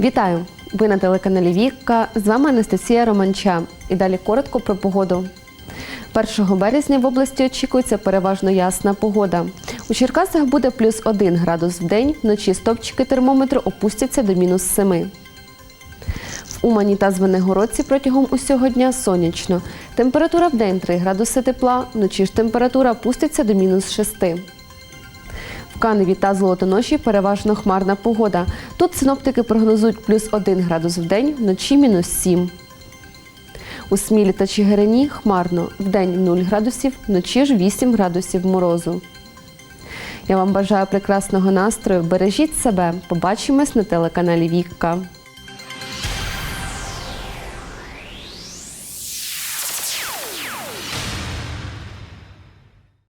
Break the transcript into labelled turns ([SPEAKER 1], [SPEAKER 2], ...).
[SPEAKER 1] Вітаю! Ви на телеканалі Вікка. З вами Анастасія Романча. І далі коротко про погоду. 1 березня в області очікується переважно ясна погода. У Черкасах буде плюс 1 градус в день, вночі стопчики термометру опустяться до мінус 7. В Умані та Звенигородці протягом усього дня сонячно. Температура в день 3 градуси тепла, вночі ж температура опуститься до мінус 6. Каневі та Золотоноші переважно хмарна погода. Тут синоптики прогнозують плюс 1 градус в день, вночі мінус 7. У Смілі та Чигирині хмарно. Вдень 0 градусів, вночі ж 8 градусів морозу. Я вам бажаю прекрасного настрою. Бережіть себе. Побачимось на телеканалі Вікка.